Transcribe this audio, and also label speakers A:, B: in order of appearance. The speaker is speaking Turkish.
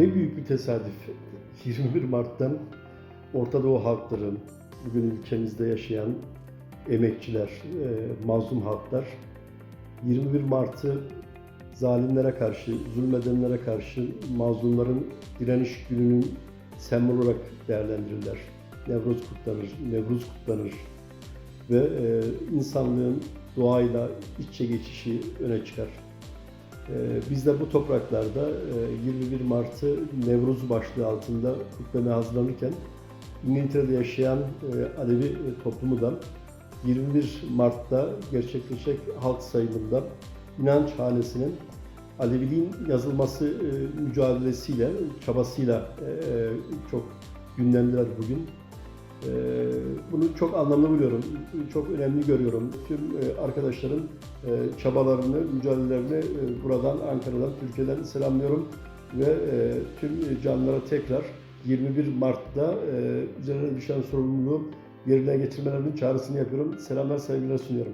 A: bir tesadüf. 21 Mart'tan Orta Doğu halkları, bugün ülkemizde yaşayan emekçiler, e, mazlum halklar 21 Mart'ı zalimlere karşı, zulmedenlere karşı mazlumların direniş gününün sembol olarak değerlendirirler. Nevruz kutlanır, Nevruz kutlanır ve e, insanlığın doğayla iç içe geçişi öne çıkar. E, biz de bu topraklarda e, 21 Mart'ı Nevruz başlığı altında kutlamaya hazırlanırken İngiltere'de yaşayan e, Alevi e, toplumu da 21 Mart'ta gerçekleşecek halk sayımında inanç hanesinin Aleviliğin yazılması e, mücadelesiyle, çabasıyla e, e, çok gündemdeler bugün. E, bunu çok anlamlı buluyorum, çok önemli görüyorum. Tüm e, arkadaşların e, çabalarını, mücadelelerini e, buradan, Ankara'dan, Türkiye'den selamlıyorum. Ve tüm canlılara tekrar 21 Mart'ta üzerine düşen sorumluluğu yerine getirmelerinin çağrısını yapıyorum. Selamlar, sevgiler sunuyorum.